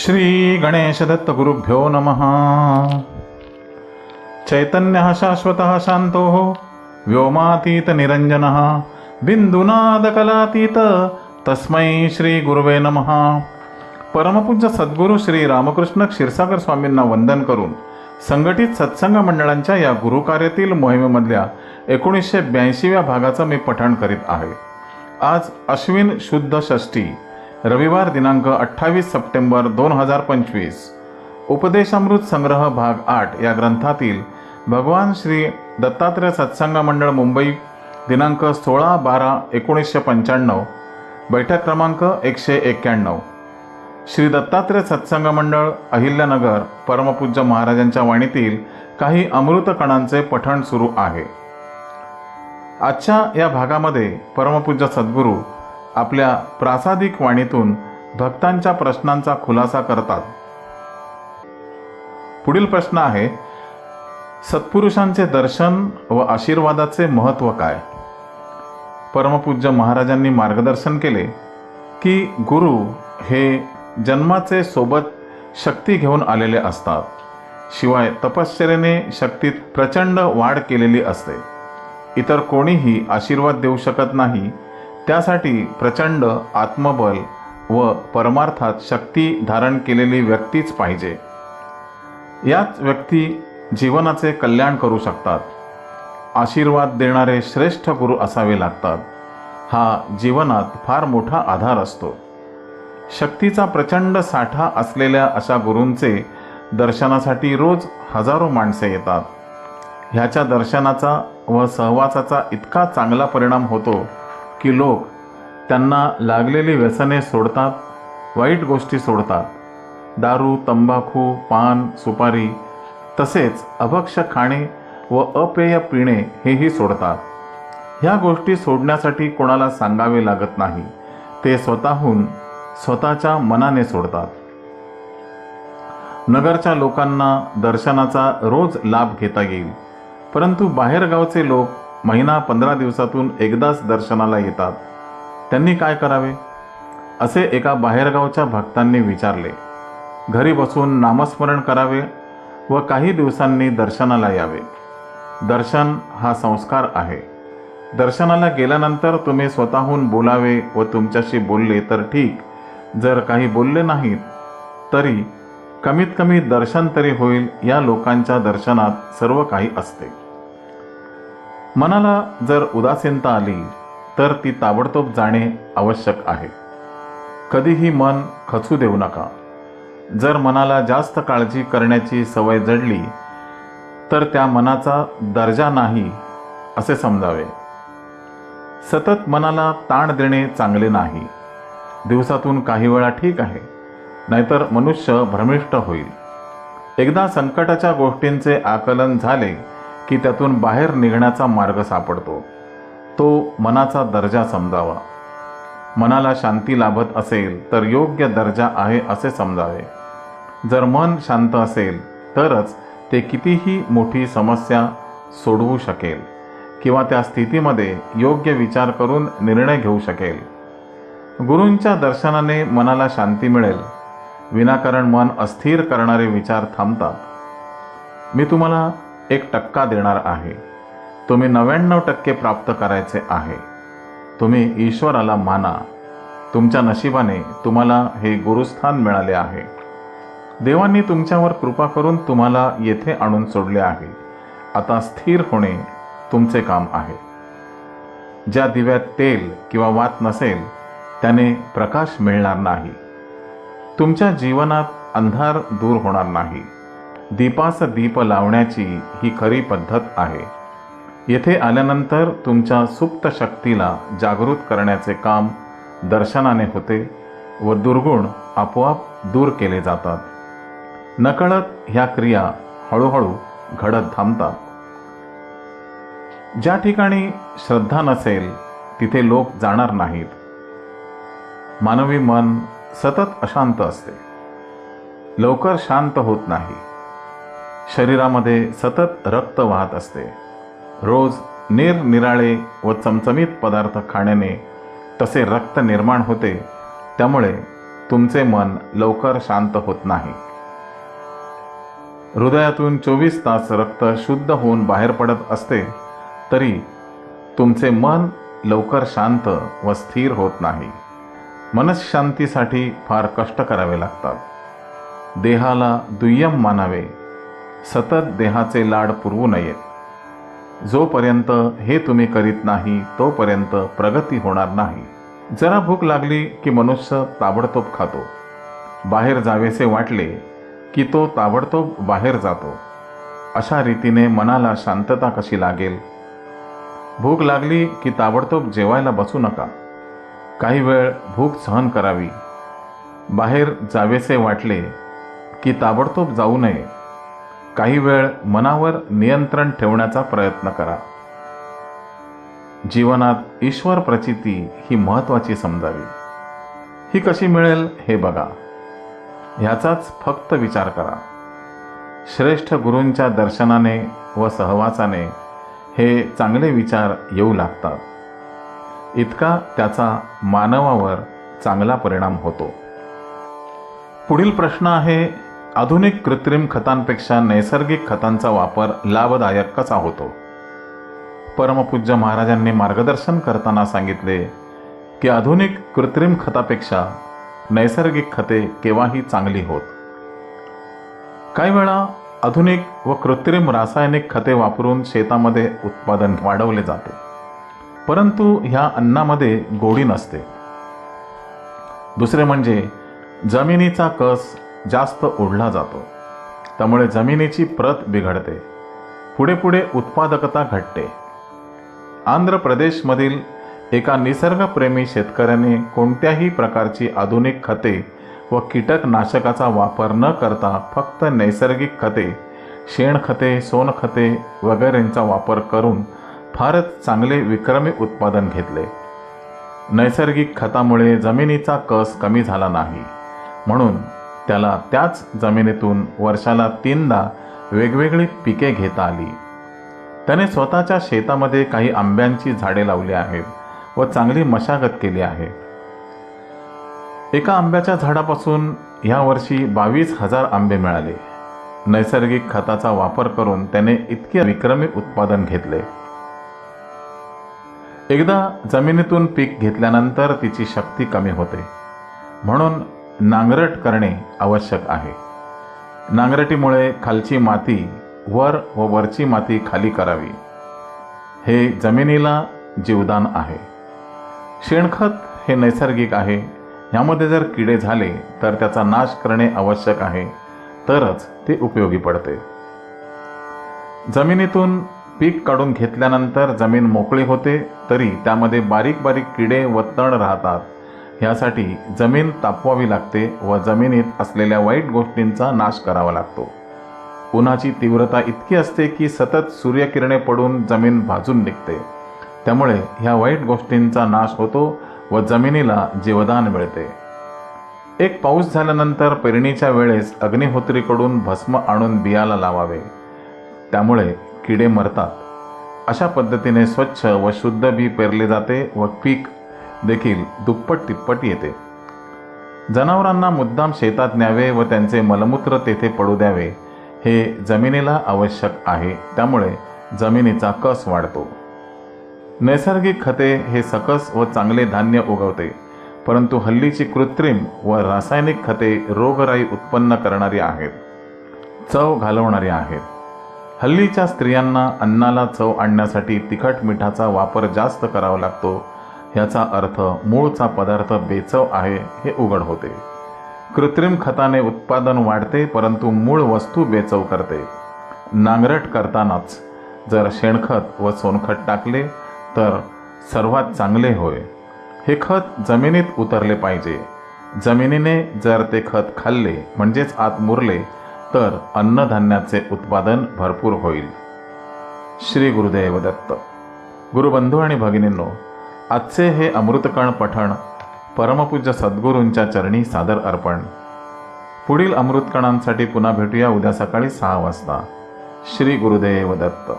श्री गणेशदत्त गुरुभ्यो नमः। चैतन्यः शाश्वतः शान्तो व्योमातीत निरञ्जनः बिन्दुनादकलातीत तस्मै श्री गुरुवे नमः। परमपूज्य सद्गुरू श्री रामकृष्ण क्षीरसागर स्वामींना वंदन करून संघटित सत्संग मंडळांच्या या गुरुकार्यातील मोहिमेमधल्या एकोणीसशे ब्याऐंशीव्या भागाचं मी पठण करीत आहे. आज अश्विन शुद्ध षष्ठी रविवार दिनांक अठ्ठावीस सप्टेंबर दोन हजार पंचवीस. उपदेशामृत संग्रह भाग आठ या ग्रंथातील भगवान श्री दत्तात्रय सत्संग मंडळ मुंबई दिनांक सोळा बारा एकोणीसशे पंच्याण्णव बैठक क्रमांक एकशे एक्क्याण्णव. श्री दत्तात्रय सत्संग मंडळ अहिल्यानगर परमपूज्य महाराजांच्या वाणीतील काही अमृत कणांचे पठण सुरू आहे. आजच्या या भागामध्ये परमपूज्य सद्गुरू आपल्या प्रासादिक वाणीतून भक्तांच्या प्रश्नांचा खुलासा करतात. पुढील प्रश्न आहे सत्पुरुषांचे दर्शन व आशीर्वादाचे महत्त्व काय? परमपूज्य महाराजांनी मार्गदर्शन केले की गुरु हे जन्माचे सोबत शक्ती घेऊन आलेले असतात. शिवाय तपश्चर्याने शक्तीत प्रचंड वाढ केलेली असते. इतर कोणीही आशीर्वाद देऊ शकत नाही त्यासाठी प्रचंड आत्मबल व परमार्थात शक्ती धारण केलेली व्यक्तीच पाहिजे. याच व्यक्ती जीवनाचे कल्याण करू शकतात. आशीर्वाद देणारे श्रेष्ठ गुरु असावे लागतात. हा जीवनात फार मोठा आधार असतो. शक्तीचा प्रचंड साठा असलेल्या अशा गुरूंचे दर्शनासाठी रोज हजारो माणसे येतात. ह्याच्या दर्शनाचा व सहवासाचा इतका चांगला परिणाम होतो की लोक त्यांना लागलेली व्यसने सोडतात वाईट गोष्टी सोडतात. दारू तंबाखू पान सुपारी तसेच अभक्ष खाणे व अपेय पिणे हेही सोडतात. ह्या गोष्टी सोडण्यासाठी कोणाला सांगावे लागत नाही. ते स्वतःहून स्वतःच्या मनाने सोडतात. नगरच्या लोकांना दर्शनाचा रोज लाभ घेता येईल. परंतु बाहेरगावचे लोक महिना पंधरा दिवसातून एकदाच दर्शनाला येतात. त्यांनी काय करावे? असे एका बाहेरगावच्या भक्तांनी विचारले. घरी बसून नामस्मरण करावे व काही दिवसांनी दर्शनाला यावे. दर्शन हा संस्कार आहे. दर्शनाला गेल्यानंतर तुम्ही स्वतःहून बोलावे व तुमच्याशी बोलले तर ठीक. जर काही बोलले नाहीत तरी कमीत कमी दर्शन तरी होईल या लोकांच्या दर्शनात सर्व काही असते. मनाला जर उदासीनता आली तर ती ताबडतोब जाणे आवश्यक आहे. कधीही मन खचू देऊ नका. जर मनाला जास्त काळजी करण्याची सवय जडली तर त्या मनाचा दर्जा नाही असे समजावे. सतत मनाला ताण देणे चांगले नाही. दिवसातून काही वेळा ठीक आहे नाहीतर मनुष्य भ्रमिष्ट होईल. एकदा संकटाच्या गोष्टींचे आकलन झाले की त्यातून बाहेर निघण्याचा मार्ग सापडतो. तो मनाचा दर्जा समजावा. मनाला शांती लाभत असेल तर योग्य दर्जा आहे असे समजावे. जर मन शांत असेल तरच ते कितीही मोठी समस्या सोडवू शकेल किंवा त्या स्थितीमध्ये योग्य विचार करून निर्णय घेऊ शकेल. गुरूंच्या दर्शनाने मनाला शांती मिळेल. विनाकारण मन अस्थिर करणारे विचार थांबतात. मी तुम्हाला एक टक्का देणार आहे. तुम्ही नव्याण्णव टक्के प्राप्त करायचे आहे. तुम्ही ईश्वराला माना. तुमच्या नशिबाने तुम्हाला हे गुरुस्थान मिळाले आहे. देवांनी तुमच्यावर कृपा करून तुम्हाला येथे आणून सोडले आहे. आता स्थिर होणे तुमचे काम आहे. ज्या दिव्यात तेल किंवा वात नसेल त्याने प्रकाश मिळणार नाही. तुमच्या जीवनात अंधार दूर होणार नाही. दीपास दीप लावण्याची ही खरी पद्धत आहे. येथे आल्यानंतर तुमच्या सुप्त शक्तीला जागृत करण्याचे काम दर्शनाने होते व दुर्गुण आपोआप दूर केले जातात. नकळत ह्या क्रिया हळूहळू घडत थांबतात. ज्या ठिकाणी श्रद्धा नसेल तिथे लोक जाणार नाहीत. मानवी मन सतत अशांत असते. लवकर शांत होत नाही. शरीरामध्ये सतत रक्त वाहत असते. रोज निरनिराळे व चमचमीत पदार्थ खाण्याने तसे रक्त निर्माण होते त्यामुळे तुमचे मन लवकर शांत होत नाही. हृदयातून चोवीस तास रक्त शुद्ध होऊन बाहेर पडत असते तरी तुमचे मन लवकर शांत व स्थिर होत नाही. मनशांतीसाठी फार कष्ट करावे लागतात. देहाला दुय्यम मानावे सतत देहाचे लाड पुरवू नयेत. जोपर्यंत हे तुम्ही करीत नाही तोपर्यंत प्रगती होणार नाही. जरा भूक लागली की मनुष्य ताबडतोब खातो. बाहेर जावेसे वाटले की तो ताबडतोब बाहेर जातो. अशा रीतीने मनाला शांतता कशी लागेल? भूक लागली की ताबडतोब जेवायला बसू नका. काही वेळ भूक सहन करावी. बाहेर जावेसे वाटले की ताबडतोब जाऊ नये. काही वेळ मनावर नियंत्रण ठेवण्याचा प्रयत्न करा. जीवनात ईश्वर प्रचिती ही महत्वाची समजावी. ही कशी मिळेल हे बघा. ह्याचाच फक्त विचार करा. श्रेष्ठ गुरूंच्या दर्शनाने व सहवासाने हे चांगले विचार येऊ लागतात. इतका त्याचा मानवावर चांगला परिणाम होतो. पुढील प्रश्न आहे आधुनिक कृत्रिम खतांपेक्षा नैसर्गिक खतांचा वापर लाभदायक कसा होतो. परमपूज्य महाराजांनी मार्गदर्शन करताना सांगितले की आधुनिक कृत्रिम खतापेक्षा नैसर्गिक खते केव्हाही चांगली होत. काही वेळा आधुनिक व कृत्रिम रासायनिक खते वापरून शेतामध्ये उत्पादन वाढवले जाते. परंतु ह्या अन्नामध्ये गोडी नसते. दुसरे म्हणजे जमिनीचा कस जास्त ओढला जातो. त्यामुळे जमिनीची प्रत बिघडते. पुढे पुढे उत्पादकता घटते. आंध्र प्रदेशमधील एका निसर्गप्रेमी शेतकऱ्याने कोणत्याही प्रकारची आधुनिक खते व कीटकनाशकाचा वापर न करता फक्त नैसर्गिक खते शेणखते सोनखते वगैरेंचा वापर करून फारच चांगले विक्रमी उत्पादन घेतले. नैसर्गिक खतामुळे जमिनीचा कस कमी झाला नाही. म्हणून त्याला त्याच जमिनीतून वर्षाला तीनदा वेगवेगळी पिके घेता आली. त्याने स्वतःच्या शेतामध्ये काही आंब्यांची झाडे लावली आहेत व चांगली मशागत केली आहे. एका आंब्याच्या झाडापासून ह्या वर्षी बावीस हजार आंबे मिळाले. नैसर्गिक खताचा वापर करून त्याने इतके विक्रमी उत्पादन घेतले. एकदा जमिनीतून पीक घेतल्यानंतर तिची शक्ती कमी होते. म्हणून नांगरट करणे आवश्यक आहे. नांगरटीमुळे खालची माती वर व वरची माती खाली करावी. हे जमिनीला जीवदान आहे. शेणखत हे नैसर्गिक आहे. ह्यामध्ये जर किडे झाले तर त्याचा नाश करणे आवश्यक आहे. तरच ते उपयोगी पडते. जमिनीतून पीक काढून घेतल्यानंतर जमीन मोकळी होते तरी त्यामध्ये बारीक बारीक किडे व तण राहतात. ह्यासाठी जमीन तापवावी लागते व जमिनीत असलेल्या वाईट गोष्टींचा नाश करावा लागतो. उन्हाची तीव्रता इतकी असते की सतत सूर्यकिरणे पडून जमीन भाजून निघते. त्यामुळे ह्या वाईट गोष्टींचा नाश होतो व जमिनीला जीवदान मिळते. एक पाऊस झाल्यानंतर पेरणीच्या वेळेस अग्निहोत्रीकडून भस्म आणून बियाला लावावे. त्यामुळे किडे मरतात. अशा पद्धतीने स्वच्छ व शुद्ध बी पेरले जाते व पीक देखील दुप्पट तिप्पट येते. जनावरांना मुद्दाम शेतात न्यावे व त्यांचे मलमूत्र तेथे पडू द्यावे हे जमिनीला आवश्यक आहे. त्यामुळे जमिनीचा कस वाढतो. नैसर्गिक खते हे सकस व चांगले धान्य उगवते परंतु हल्लीची कृत्रिम व रासायनिक खते रोगराई उत्पन्न करणारी आहेत चव घालवणारी आहेत. हल्लीच्या स्त्रियांना अन्नाला चव आणण्यासाठी तिखट मिठाचा वापर जास्त करावा लागतो ह्याचा अर्थ मूळचा पदार्थ बेचव आहे हे उघड होते. कृत्रिम खताने उत्पादन वाढते परंतु मूळ वस्तू बेचव करते. नांगरट करतानाच जर शेणखत व सोनखत टाकले तर सर्वात चांगले होय. हे खत जमिनीत उतरले पाहिजे. जमिनीने जर ते खत खाल्ले म्हणजेच आत मुरले तर अन्नधान्याचे उत्पादन भरपूर होईल. श्री गुरुदेव दत्त गुरुबंधू आणि भगिनींनो आजचे हे अमृतकण पठण परमपूज्य सद्गुरूंच्या चरणी सादर अर्पण. पुढील अमृतकणांसाठी पुन्हा भेटूया उद्या सकाळी सहा वाजता. श्री गुरुदेव दत्त.